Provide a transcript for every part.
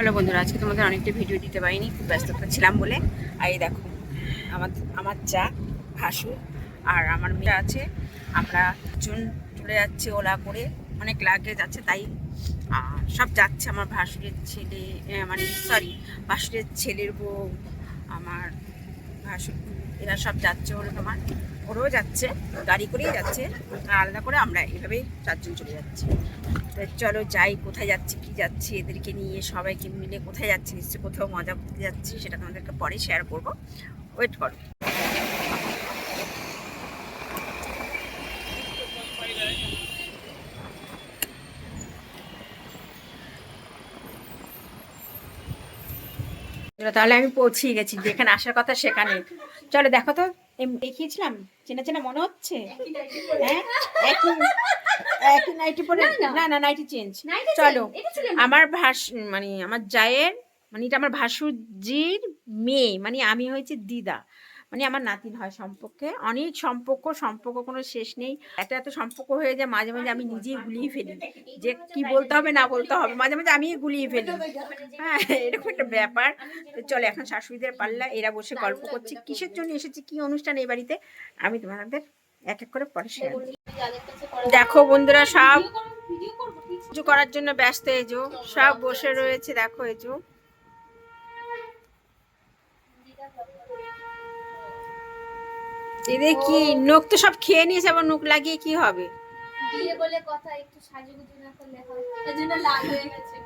চলো বন্ধুরা, আজকে তোমাদের অনেকটা ভিডিও দিতে পারিনি, খুব ব্যস্ততা ছিলাম বলে। আর এই দেখো, আমার আমার চা ভাসু আর আমার মেয়ে আছে, আমরা জুন চলে যাচ্ছে ওলা করে, অনেক লাগে যাচ্ছে তাই সব যাচ্ছে আমার ভাসুরের ছেলে মানে সরি ভাসুরের ছেলের বউ, আমার ভাসুর এরা সব যাচ্ছে ওরা তোমার, ওরাও যাচ্ছে, গাড়ি করেই যাচ্ছে আলাদা করে আমরা এভাবেই চারজন চলে যাচ্ছি। চলো যাই, কোথায় যাচ্ছি, কি যাচ্ছি, এদেরকে নিয়ে সবাইকে মিলে কোথায় যাচ্ছি, নিশ্চয়ই কোথাও মজা করতে যাচ্ছি, সেটা তোমাদেরকে পরে শেয়ার করব। ওয়েট করো। তাহলে আমি পৌঁছিয়ে গেছি যেখানে আসার কথা সেখানে। চলো দেখো তো দেখিয়েছিলাম? চেনা চেনা মনে হচ্ছে? হ্যাঁ? একই একই নাইটি পরে না না। নাইটি চেঞ্জ চলো আমার ভাস মানে আমার জায়ের মানে এটা আমার ভাসুরজির মেয়ে মানে আমি হয়েছে দিদা। মানে আমার নাতিন হয় সম্পর্কে। অনেক সম্পর্ক সম্পর্ক কোনো শেষ নেই। এত এত সম্পর্ক হয়ে যায়, মাঝে মাঝে আমি নিজেই গুলিয়ে ফেলি। যে কি বলতে হবে, না বলতে হবে, মাঝে মাঝে আমি গুলিয়ে ফেলি। হ্যাঁ এরকম একটা ব্যাপার। তো চলো, এখন শাশুড়িদের পাল্লা, এরা বসে গল্প করছি, কিসের জন্য এসেছি, কি অনুষ্ঠান এই বাড়িতে? আমি তোমাদের এক এক করে পরে শেয়ার। দেখো বন্ধুরা, সব কিছু করার জন্য ব্যস্ত এজো সব বসে রয়েছে, দেখো এজো এদের কি নখ তো সব খেয়ে নিয়েছে আবার নখ লাগিয়ে কি হবে? বিয়ে বলে কথা একটু সাজুগুজু না করলে হয়। লাল হয়ে গেছে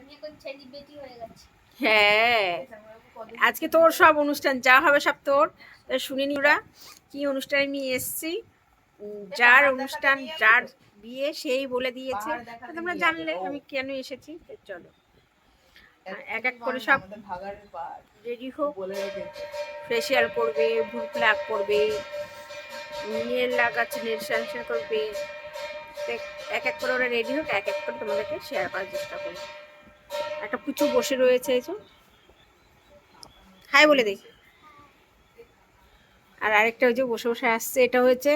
আমি হয়ে হ্যাঁ। আজকে তোর সব অনুষ্ঠান যা হবে সব তোর। তা শুনিনি ওরা কি অনুষ্ঠানে নিয়ে এসছি। যার অনুষ্ঠান যার বিয়ে সেই বলে দিয়েছে। তোমরা জানলে আমি কেন এসেছি চলো। এক এক করে সব রেডি হোক। ফেসিয়াল করবে ভুল প্লাক করবে নেল লাগাচ্ছে নেল স্যাংশন করবে। এক এক করে ওরা রেডি হোক এক এক করে তোমাদেরকে শেয়ার করার চেষ্টা করব। একটা পুচু বসে রয়েছে এই হাই বলে দিই। আর আরেকটা ওই যে বসে বসে আসছে এটা হয়েছে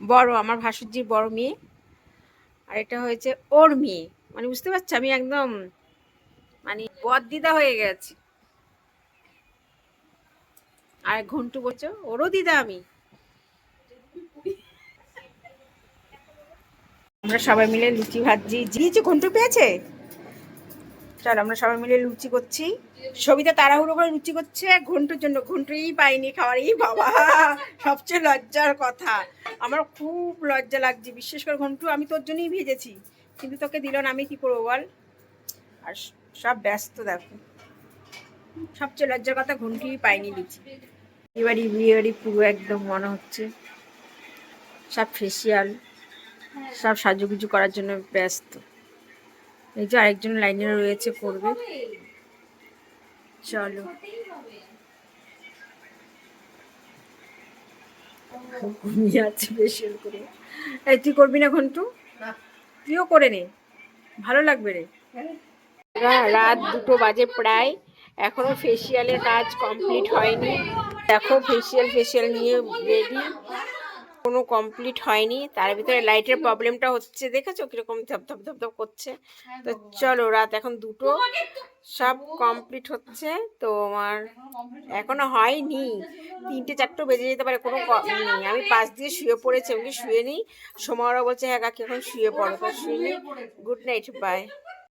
বড় আমার ভাসুরজির বড় মেয়ে। আর এটা হয়েছে ওর মেয়ে। মানে বুঝতে পারছ? আমি একদম মানে বদ হয়ে গেছি। আর ঘন্টু বলছো, ওরও দিদা আমি। আমরা সবাই মিলে লুচি ভাজি জিয়েছে ঘন্টু পেয়েছে? চল, আমরা সবাই মিলে লুচি করছি। সবিতা তাড়াহুড়ো করে লুচি করছে, ঘন্টুর জন্য। ঘন্টুই পাইনি খাওয়ারই বাবা, সবচেয়ে লজ্জার কথা। আমার খুব লজ্জা লাগছে, বিশেষ করে ঘন্টু, আমি তোর জন্যই ভেজেছি। কিন্তু তোকে দিল না, আমি কি করব বল? আর সব ব্যস্ত দেখো। সবচেয়ে লজ্জার কথা ঘন্টুই পাইনি লুচি। এবারই বিয়ে বাড়ি পুরো একদম মনে হচ্ছে সব ফেসিয়াল সব সাজুগুজু করার জন্য ব্যস্ত। এই যে আরেকজন লাইনে রয়েছে করবে। চলো। ঘুমিয়ে আছে ফেসিয়াল করে। এই তুই করবি না ঘন্টু? তুইও করে নে। ভালো লাগবে রা- রাত দুটো বাজে প্রায়। এখনও ফেসিয়ালের কাজ কমপ্লিট হয়নি। দেখো ফেসিয়াল ফেসিয়াল নিয়ে রেডি কোনো কমপ্লিট হয়নি। তার ভিতরে লাইটের প্রবলেমটা হচ্ছে, দেখেছ কীরকম ধপ ধপ ধপ ধপ করছে? তো চলো, রাত এখন দুটো। সব কমপ্লিট হচ্ছে। তো আমার এখনও হয়নি। তিনটে, চারটে বেজে যেতে পারে, কোনো নেই। আমি পাশ দিয়ে শুয়ে পড়েছি, আমি শুয়ে নিই? সময়রা বলছে হ্যাঁ কাকি এখন শুয়ে পড়ো। তো শুয়ে নিই গুড নাইট বাই